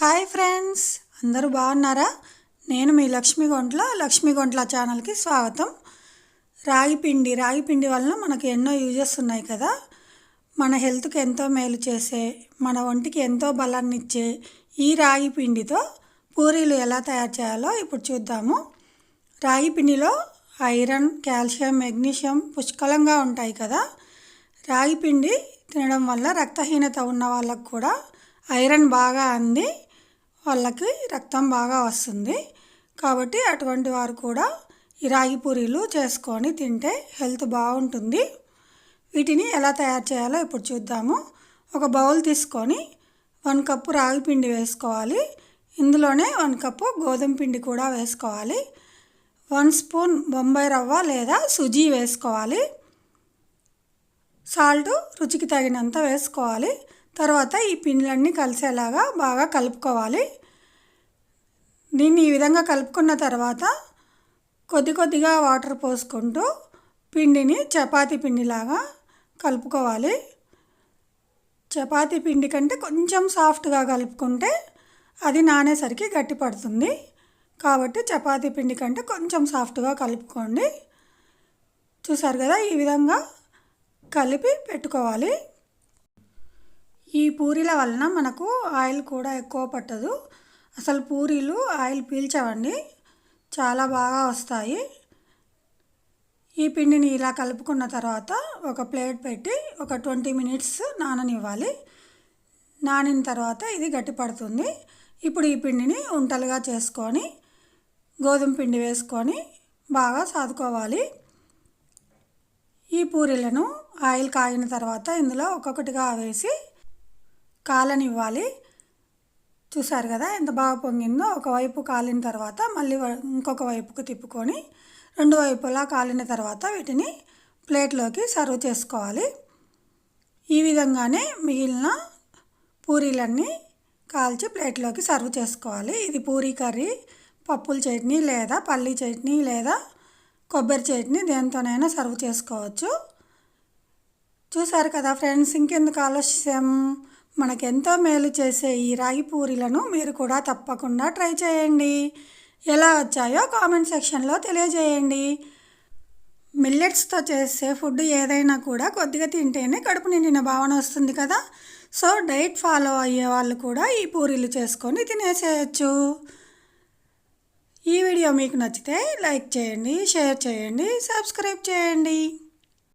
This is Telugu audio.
హాయ్ ఫ్రెండ్స్ అందరూ బాగున్నారా? నేను మీ లక్ష్మీ గొంట్ల లక్ష్మీ గొంట్ల ఛానల్కి స్వాగతం. రాగి పిండి రాగి పిండి వలన మనకు ఎన్నో యూజెస్ ఉన్నాయి కదా. మన హెల్త్కి ఎంతో మేలు చేసే మన ఒంటికి ఎంతో బలాన్ని ఇచ్చే ఈ రాగి పిండితో పూరీలు ఎలా తయారు చేయాలో ఇప్పుడు చూద్దాము. రాగి పిండిలో ఐరన్ కాల్షియం మెగ్నీషియం పుష్కలంగా ఉంటాయి కదా. రాగి పిండి తినడం వల్ల రక్తహీనత ఉన్న వాళ్ళకు కూడా ఐరన్ బాగా అంది. వాళ్ళకి రక్తం బాగా వస్తుంది. కాబట్టి అటువంటి వారు కూడా ఈ రాగి పూరీలు చేసుకొని తింటే హెల్త్ బాగుంటుంది. వీటిని ఎలా తయారు చేయాలో ఇప్పుడు చూద్దాము. ఒక బౌల్ తీసుకొని వన్ కప్పు రాగి పిండి వేసుకోవాలి. ఇందులోనే వన్ కప్పు గోధుమ పిండి కూడా వేసుకోవాలి. వన్ స్పూన్ బొంబాయి రవ్వ లేదా సుజీ వేసుకోవాలి. సాల్ట్ రుచికి తగినంత వేసుకోవాలి. తర్వాత ఈ పిండిలన్నీ కలిసేలాగా బాగా కలుపుకోవాలి. దీన్ని ఈ విధంగా కలుపుకున్న తర్వాత కొద్ది కొద్దిగా వాటర్ పోసుకుంటూ పిండిని చపాతి పిండిలాగా కలుపుకోవాలి. చపాతి పిండి కంటే కొంచెం సాఫ్ట్గా కలుపుకుంటే అది నానేసరికి గట్టి పడుతుంది. కాబట్టి చపాతీ పిండి కంటే కొంచెం సాఫ్ట్గా కలుపుకోండి. చూసారు కదా ఈ విధంగా కలిపి పెట్టుకోవాలి. ఈ పూరీల వలన మనకు ఆయిల్ కూడా ఎక్కువ పట్టదు. అసలు పూరీలు ఆయిల్ పీల్చవండి. చాలా బాగా వస్తాయి. ఈ పిండిని ఇలా కలుపుకున్న తర్వాత ఒక ప్లేట్ పెట్టి ఒక ట్వంటీ మినిట్స్ నాననివ్వాలి. నానిన తర్వాత ఇది గట్టిపడుతుంది ఇప్పుడు ఈ పిండిని ఉంటలుగా చేసుకొని గోధుమ పిండి వేసుకొని బాగా సాదుకోవాలి. ఈ పూరీలను ఆయిల్ కాగిన తర్వాత ఇందులో ఒక్కొక్కటిగా వేసి కాలనివ్వాలి. చూసారు కదా ఎంత బాగా పొంగిందో ఒకవైపు కాలిన తర్వాత మళ్ళీ ఇంకొక వైపుకు తిప్పుకొని రెండు వైపులా కాలిన తర్వాత వీటిని ప్లేట్లోకి సర్వ్ చేసుకోవాలి. ఈ విధంగానే మిగిలిన పూరీలన్నీ కాల్చి ప్లేట్లోకి సర్వ్ చేసుకోవాలి. ఇది పూరీ కర్రీ పప్పుల చట్నీ లేదా పల్లీ చట్నీ లేదా కొబ్బరి చట్నీ దేనితోనైనా సర్వ్ చేసుకోవచ్చు. చూసారు కదా ఫ్రెండ్స్ ఇంకెందుకు ఆలస్యం? మనకెంతో మేలు చేసే ఈ రాగి పూరీలను మీరు కూడా తప్పకుండా ట్రై చేయండి. ఎలా వచ్చాయో కామెంట్ సెక్షన్లో తెలియజేయండి. మిల్లెట్స్తో చేసే ఫుడ్ ఏదైనా కూడా కొద్దిగా తింటేనే కడుపు నిండిన భావన వస్తుంది కదా. సో డైట్ ఫాలో అయ్యే వాళ్ళు కూడా ఈ పూరీలు చేసుకొని తినేసేయచ్చు. ఈ వీడియో మీకు నచ్చితే లైక్ చేయండి షేర్ చేయండి సబ్స్క్రైబ్ చేయండి.